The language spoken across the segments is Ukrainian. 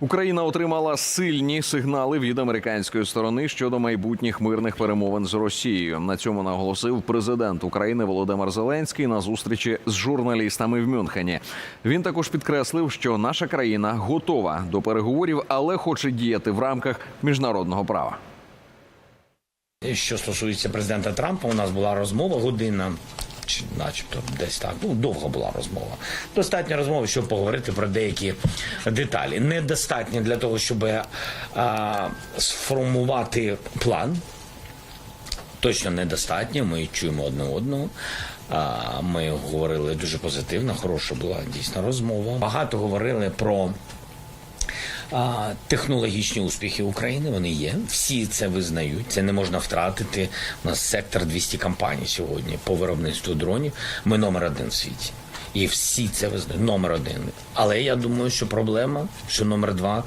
Україна отримала сильні сигнали від американської сторони щодо майбутніх мирних перемовин з Росією. На цьому наголосив президент України Володимир Зеленський на зустрічі з журналістами в Мюнхені. Він також підкреслив, що наша країна готова до переговорів, але хоче діяти в рамках міжнародного права. Що стосується президента Трампа, у нас була розмова година, чи начебто десь так. Ну, довга була розмова. Достатньо розмови, щоб поговорити про деякі деталі. Недостатньо для того, щоб а, сформувати план. Точно недостатньо. Ми чуємо одне одного. А, Ми говорили дуже позитивно, хороша була дійсно розмова. Багато говорили про а, технологічні успіхи України вони є. Всі це визнають. Це не можна втратити. У нас сектор 200 компаній сьогодні по виробництву дронів. Ми номер один в світі. І всі це визнають. Номер один. Але я думаю, що проблема, що номер два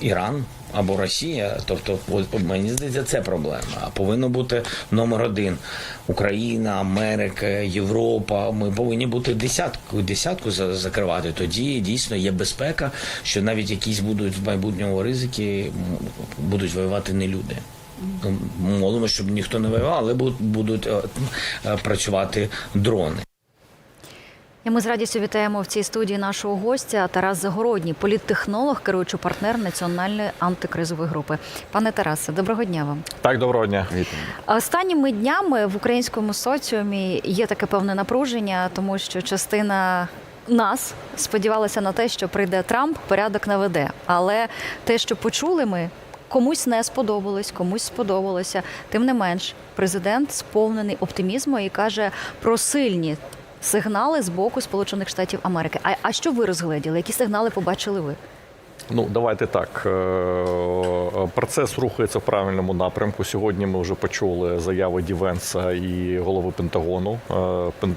Іран або Росія. Тобто, мені здається, це проблема. А повинно бути номер один Україна, Америка, Європа. Ми повинні бути десятку, десятку закривати. Тоді дійсно є безпека, що навіть якісь будуть в майбутньому ризики, будуть воювати не люди. Молимо, щоб ніхто не воював, але будуть, будуть е, е, працювати дрони. І ми з радістю вітаємо в цій студії нашого гостя Тарас Загородній, політтехнолог, керуючий партнер національної антикризової групи. Пане Тарасе, доброго дня вам. Так, доброго дня. Останніми днями в українському соціумі є таке певне напруження, тому що частина. Нас сподівалася на те, що прийде Трамп, порядок наведе. Але те, що почули ми, комусь не сподобалось, комусь сподобалося. Тим не менш, президент сповнений оптимізму і каже про сильні сигнали з боку Сполучених Штатів Америки. А, а що ви розгледіли? Які сигнали побачили ви? Ну давайте так. е, Процес рухається в правильному напрямку. Сьогодні ми вже почули заяви Дівенса і голови Пентагону. Е,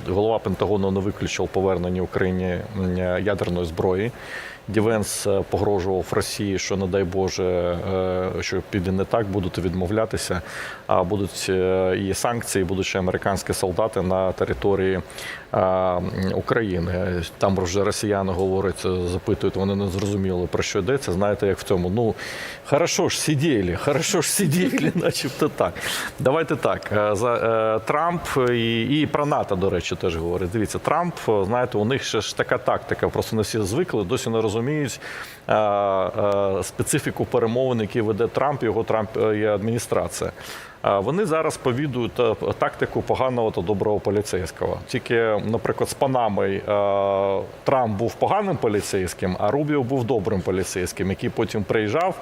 Голова Пентагону не виключив повернення Україні ядерної зброї. Дівенс е, погрожував Росії, що не дай Боже, е, що піде не так, будуть відмовлятися. А будуть е, і санкції, будуть ще американські солдати на території України. Там вже росіяни говорять, запитують, вони не зрозуміли про що йдеться. Знаєте, як в цьому? Ну хорошо ж сиділи, хорошо ж сиділи, начебто так. Давайте так. За Трамп і, і про НАТО, до речі, теж говорить. Дивіться, Трамп, знаєте, у них ще ж така тактика. Просто не всі звикли, досі не розуміють е, е, специфіку перемовин, які веде Трамп, його Трамп є і адміністрація. Вони зараз повідують е, тактику поганого та доброго поліцейського. Тільки, наприклад, з Панами е, Трамп був поганим поліцейським, а Рубіо був добрим поліцейським, який потім приїжджав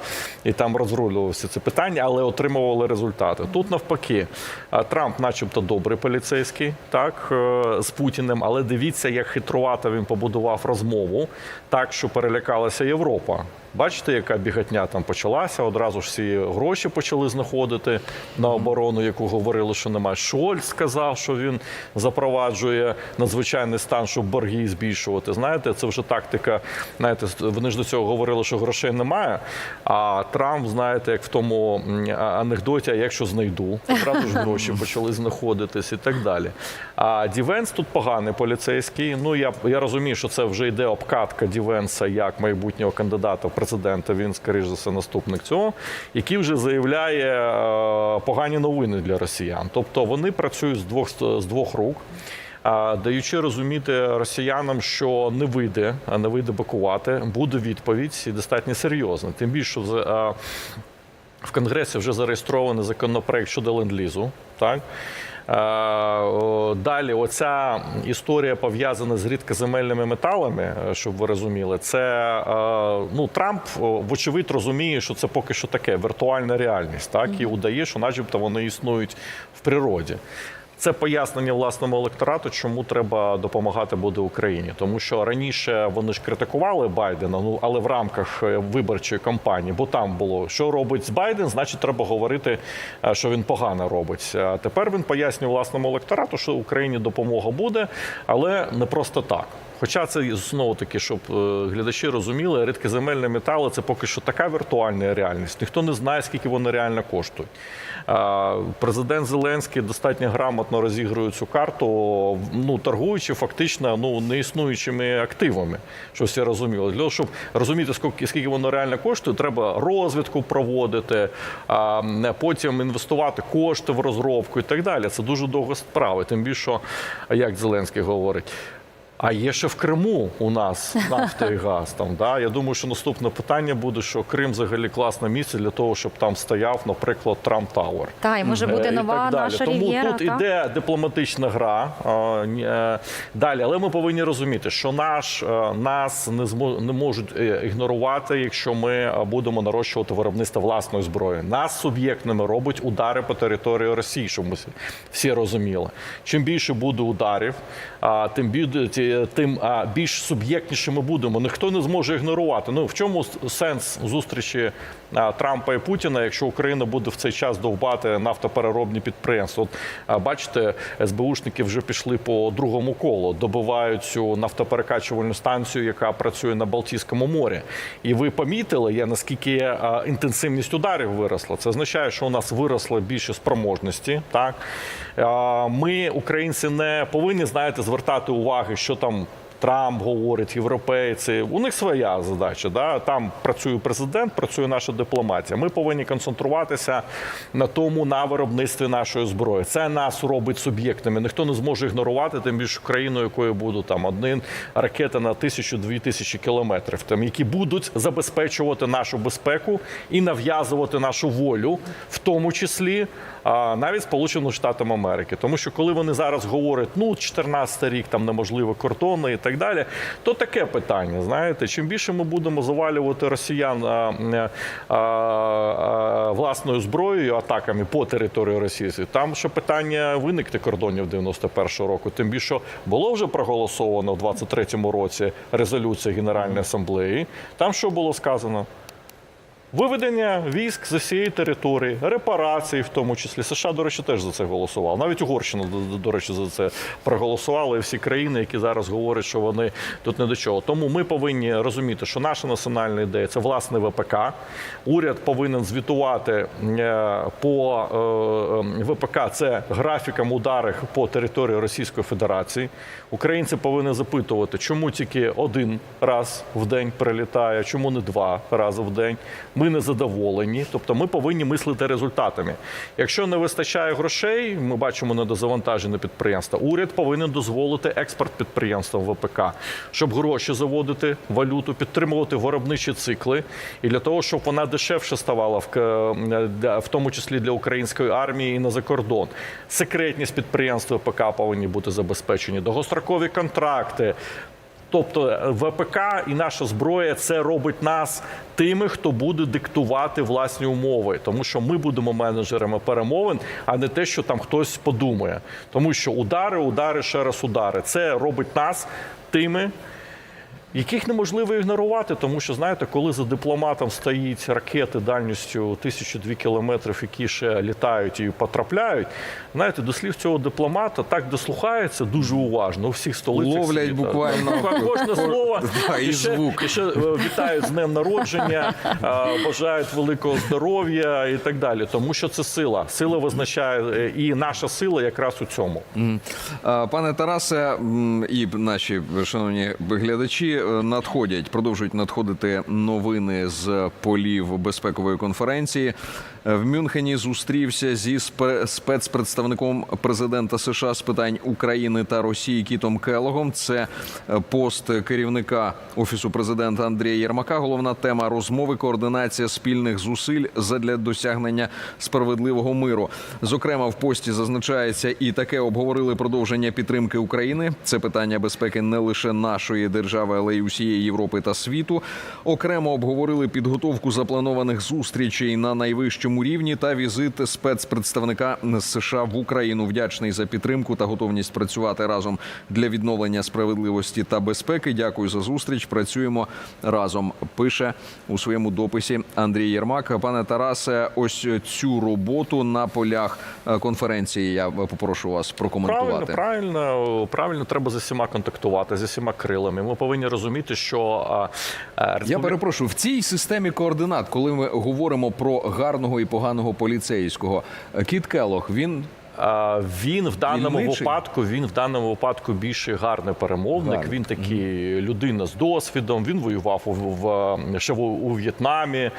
і там розрулював всі ці питання, але отримували результати. Тут навпаки, е, Трамп, начебто, добрий поліцейський, так з Путіним, але дивіться, як хитрувато він побудував розмову, так що перелякалася Європа. Бачите, яка бігатня там почалася. Одразу ж всі гроші почали знаходити на оборону, яку говорили, що немає. Шольц сказав, що він запроваджує надзвичайний стан, щоб борги збільшувати. Знаєте, це вже тактика. Знаєте, вони ж до цього говорили, що грошей немає. А Трамп, знаєте, як в тому анекдоті, а якщо знайду, одразу ж гроші почали знаходитись і так далі. А Дівенс тут поганий поліцейський. Ну я я розумію, що це вже йде обкатка Дівенса як майбутнього кандидата в президента. Він, скоріш за все, наступник цього, який вже заявляє е, погані новини для росіян. Тобто вони працюють з двох з двох рук. Даючи розуміти росіянам, що не вийде, не вийде бакувати, буде відповідь і достатньо серйозна. Тим більше в Конгресі вже зареєстрований законопроект щодо ленд-лізу. Так? Е, Далі, оця історія пов'язана з рідкоземельними металами, е, щоб ви розуміли, це е, ну Трамп вочевидь розуміє, що це поки що таке віртуальна реальність, так і удає, що, начебто, вони існують в природі. Це пояснення власному електорату, чому треба допомагати буде Україні, тому що раніше вони ж критикували Байдена, ну але в рамках е, виборчої кампанії, бо там було що робить з Байден, значить, треба говорити, е, що він погано робить. А тепер він пояснює власному електорату, що Україні допомога буде, але не просто так. Хоча це знову таки, щоб е, глядачі розуміли, рідкоземельні метали це поки що така віртуальна реальність. Ніхто не знає, скільки вони реально коштують. Президент Зеленський достатньо грамотно розігрує цю карту, ну торгуючи фактично ну неіснуючими активами, що всі розуміли. Для того, щоб розуміти, скільки воно реально коштує, треба розвідку проводити, а потім інвестувати кошти в розробку і так далі. Це дуже довга справа. Тим більше, як Зеленський говорить. А є ще в Криму у нас нафта і газ. Там да я думаю, що наступне питання буде, що Крим взагалі класне місце для того, щоб там стояв, наприклад, Трамп Тауер. Та, і може бути Е, і нова наша Тому рів'єра. тут та? іде дипломатична гра. е, Далі, але ми повинні розуміти, що наш е, нас не змо не можуть ігнорувати, якщо ми будемо нарощувати виробництво власної зброї. Нас суб'єктними робить удари по території Росії, щоб ми всі- розуміли. Чим більше буде ударів, тим більше тим більш суб'єктнішими будемо. Ніхто не зможе ігнорувати. Ну в чому сенс зустрічі Трампа і Путіна, якщо Україна буде в цей час довбати нафтопереробні підприємства? От бачите, СБУшники вже пішли по другому колу, добивають цю нафтоперекачувальну станцію, яка працює на Балтійському морі. І ви помітили, я наскільки інтенсивність ударів виросла. Це означає, що у нас виросли більше спроможності. Так ми, українці, не повинні знаєте звертати уваги, що там. Трамп говорить, європейці. У них своя задача. Да? Там працює президент, працює наша дипломатія. Ми повинні концентруватися на тому, на виробництві нашої зброї. Це нас робить суб'єктами. Ніхто не зможе ігнорувати, тим більше країною, якою будуть там один ракета на тисячу-дві тисячі кілометрів, там які будуть забезпечувати нашу безпеку і нав'язувати нашу волю, в тому числі навіть Сполученим Штатам Америки. Тому що коли вони зараз говорять, ну 14 рік там неможливо кордони і так далі, то таке питання. Знаєте, чим більше ми будемо завалювати росіян а, а, а, власною зброєю, атаками по території Росії, там ще питання виникне кордонів 91-го року. Тим більше було вже проголосовано в 23-му році резолюція Генеральної асамблеї. Там що було сказано? Виведення військ з усієї території, репарації, в тому числі США, до речі, теж за це голосували. Навіть Угорщина, до, речі, за це проголосували. І всі країни, які зараз говорять, що вони тут не до чого. Тому ми повинні розуміти, що наша національна ідея це власне ВПК. Уряд повинен звітувати е, по е, ВПК. Це графікам ударів по території Російської Федерації. Українці повинні запитувати, чому тільки один раз в день прилітає, чому не два рази в день. Ми не задоволені, тобто ми повинні мислити результатами. Якщо не вистачає грошей, ми бачимо недозавантажені підприємства. Уряд повинен дозволити експорт підприємствам ВПК, щоб гроші заводити, валюту, підтримувати виробничі цикли, і для того, щоб вона дешевше ставала в, в тому числі для української армії і на закордон. Секретність підприємств ВПК повинні бути забезпечені, довгострокові контракти. Тобто ВПК і наша зброя це робить нас тими, хто буде диктувати власні умови, тому що ми будемо менеджерами перемовин, а не те, що там хтось подумає. Тому що удари, удари, ще раз удари. Це робить нас тими. Яких неможливо ігнорувати, тому що знаєте, коли за дипломатом стоїть ракети дальністю 1002 кілометрів, які ще літають і потрапляють, знаєте, до слів цього дипломата так дослухається дуже уважно у всіх столицях. Ловлять світу. буквально. кожне слово Да, і ще, звук. і ще е, вітають з днем народження, бажають великого здоров'я і так далі. Тому що це сила. Сила визначає е, і наша сила якраз у цьому. Пане Тарасе і наші шановні глядачі надходять, продовжують надходити новини з полів безпекової конференції. В Мюнхені зустрівся зі спе- спецпредставником президента США з питань України та Росії Кітом Келогом. Це е, пост керівника офісу президента Андрія Єрмака. Головна тема розмови координація спільних зусиль задля досягнення справедливого миру. Зокрема, в пості зазначається і таке обговорили продовження підтримки України. Це питання безпеки не лише нашої держави, але й усієї Європи та світу. Окремо обговорили підготовку запланованих зустрічей на найвищому високому рівні та візит спецпредставника США в Україну. Вдячний за підтримку та готовність працювати разом для відновлення справедливості та безпеки. Дякую за зустріч. Працюємо разом. Пише у своєму дописі Андрій Єрмак. Пане Тарасе, ось цю роботу на полях е, конференції. Я попрошу вас прокоментувати. Правильно, правильно, правильно, треба з усіма контактувати, з усіма крилами. Ми повинні розуміти, що а, а, Я перепрошую в цій системі координат, коли ми говоримо про гарного і поганого поліцейського, Кіт Келох, він Він в даному Дільничий? випадку він в даному випадку більше гарний перемовник. Гарний. Він такий людина з досвідом. Він воював у, в ще в, у В'єтнамі.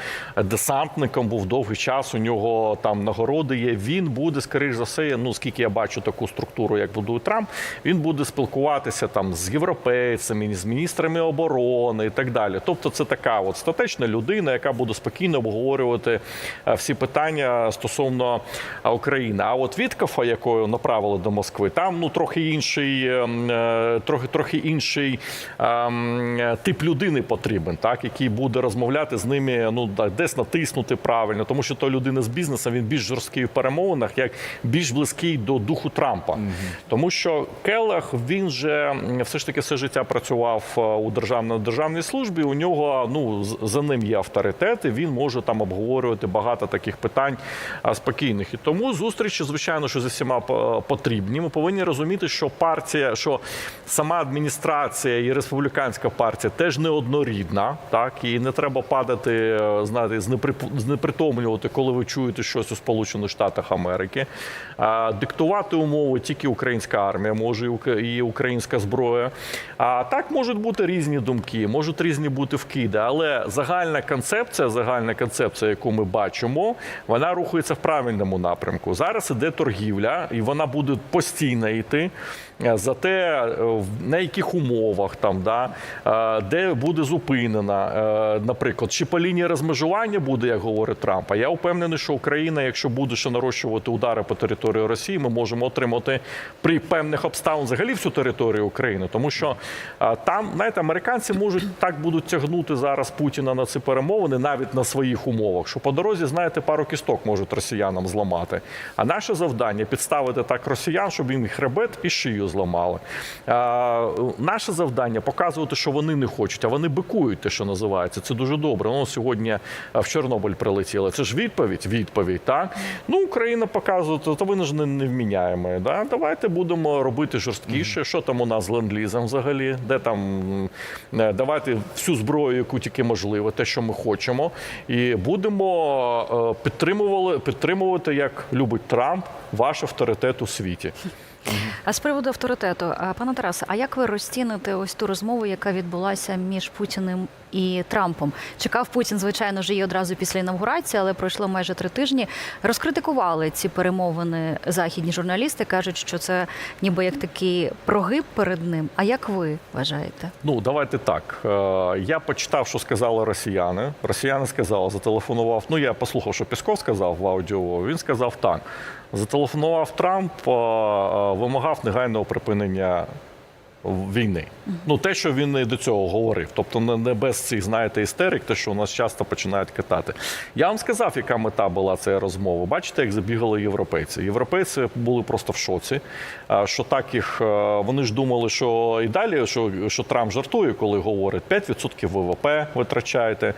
Десантником був довгий час. У нього там нагороди є. Він буде, скоріш за все, ну скільки я бачу таку структуру, як будує Трамп. Він буде спілкуватися там з європейцями, з міністрами оборони і так далі. Тобто, це така от статечна людина, яка буде спокійно обговорювати е, всі питання стосовно е, України. А от Віткафа, якою направили до Москви, там ну трохи інший, ем, е, трохи трохи інший ем, е, тип людини потрібен, так який буде розмовляти з ними. Ну десь натиснути правильно, тому що то людина з бізнесом він більш жорсткий в перемовинах, як більш близький до духу Трампа, тому що Келех він же все ж таки все життя працював е, у державній державній службі. У нього ну за ним є авторитет, і він може там обговорювати багато таких питань спокійних. І тому зустрічі, звичайно, що з усіма е, потрібні. Ми повинні розуміти, що партія, що сама адміністрація і республіканська партія теж неоднорідна, так і не треба падати, е, знаєте, знепритомлювати, коли ви чуєте щось у Сполучених Штатах Америки. Диктувати умови тільки українська армія, може і українська зброя. А так можуть бути різні думки, можуть різні бути вкиди, але загальна концепція, загальна концепція, яку ми бачимо, вона рухається в правильному напрямку. Зараз іде торгівля, і вона буде постійно йти. Е, За те, е, на яких умовах там, да, е, де буде зупинена, наприклад, чи по лінії розмежування буде, як говорить Трамп. А я впевнений, що Україна, якщо буде ще нарощувати удари по території Росії, ми можемо отримати при певних обставин взагалі всю територію України. Тому що там, знаєте, американці можуть так будуть тягнути зараз Путіна на ці перемовини навіть на своїх умовах, що по дорозі, знаєте, пару кісток можуть росіянам зламати. А наше завдання підставити так росіян, щоб їм хребет і шию зламали. А, наше завдання показувати, що вони не хочуть, а вони бикують, те, що називається. Це дуже добре. Ну, сьогодні в Чорнобиль прилетіли. Це ж відповідь, відповідь. Так? Ну, Україна показує, то ви ж не, не вміняємо. Да? Давайте будемо робити жорсткіше. Що там у нас з ленд-лізом взагалі? Де там е, давайте всю зброю, яку тільки можливо, те, що ми хочемо, і будемо е, підтримували, підтримувати, як любить Трамп, ваш авторитет у світі. А з приводу авторитету, пане Тарасе, а як ви розціните ось ту розмову, яка відбулася між Путіним і Трампом? Чекав Путін, звичайно, ж її одразу після інавгурації, але пройшло майже три тижні. Розкритикували ці перемовини західні журналісти, кажуть, що це ніби як такий прогиб перед ним. А як ви вважаєте? Ну, давайте так. Е, Я почитав, що сказали росіяни. Росіяни сказали, зателефонував. Ну, я послухав, що Пісков сказав в аудіо. Він сказав так. Зателефонував Трамп, вимагав негайного припинення війни. Ну, те, що він і до цього говорив. Тобто не, без цих, знаєте, істерик, те, що у нас часто починають катати. Я вам сказав, яка мета була цієї розмови. Бачите, як забігали європейці. Європейці були просто в шоці. Що так їх вони ж думали, що і далі, що, що Трамп жартує, коли говорить 5% ВВП витрачаєте.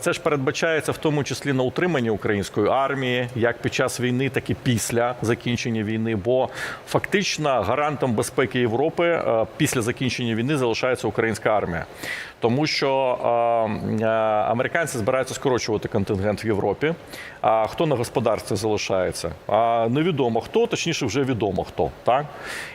Це ж передбачається в тому числі на утримання української армії, як під час війни, так і після закінчення війни. Бо фактично гарантом безпеки Європи після закінчення війни залишається українська армія. Тому що е, американці збираються скорочувати контингент в Європі. А хто на господарстві залишається? А невідомо хто, точніше, вже відомо хто. Так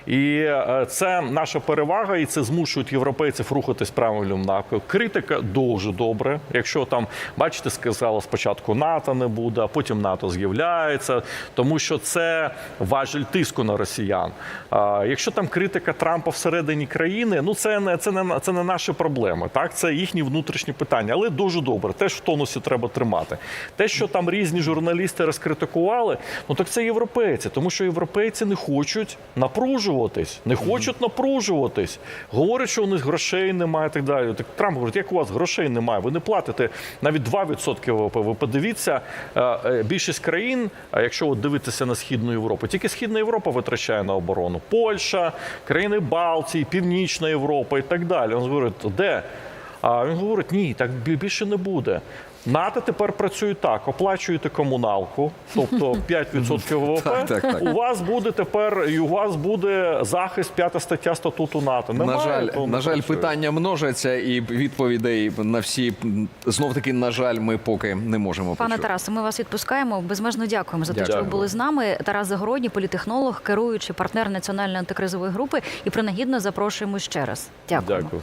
і е, це наша перевага, і це змушують європейців рухатись правильним напрямку. Критика дуже добре. Якщо там, бачите, сказали спочатку НАТО не буде, а потім НАТО з'являється, тому що це важель тиску на росіян. Якщо там критика Трампа всередині країни, ну це не це не це не наші проблеми. Так, це їхні внутрішні питання, але дуже добре. Теж в тонусі треба тримати. Те, що там різні журналісти розкритикували, ну так це європейці, тому що європейці не хочуть напружуватись, не хочуть напружуватись. Говорять, що у них грошей немає і так далі. Так Трамп говорить, як у вас грошей немає? Ви не платите навіть 2% ВВП. Ви подивіться, е, е, більшість країн, а якщо от дивитися на східну Європу, тільки східна Європа витрачає на оборону. Польща, країни Балтії, Північна Європа і так далі. Він говорить, де? А він говорить, ні, так більше не буде. НАТО тепер працює так: оплачуєте комуналку, тобто 5% ВВП. У вас буде тепер і у вас буде захист п'ята стаття статуту НАТО. Немає, на жаль, на жаль, питання множаться, і відповідей на всі знов таки, на жаль, ми поки не можемо Пане почути. Тарасе, ми вас відпускаємо. Безмежно дякуємо за те, що ви були з нами. Тарас Загородній, політехнолог, керуючий партнер національної антикризової групи, і принагідно запрошуємо ще раз. Дякуємо. Дякую.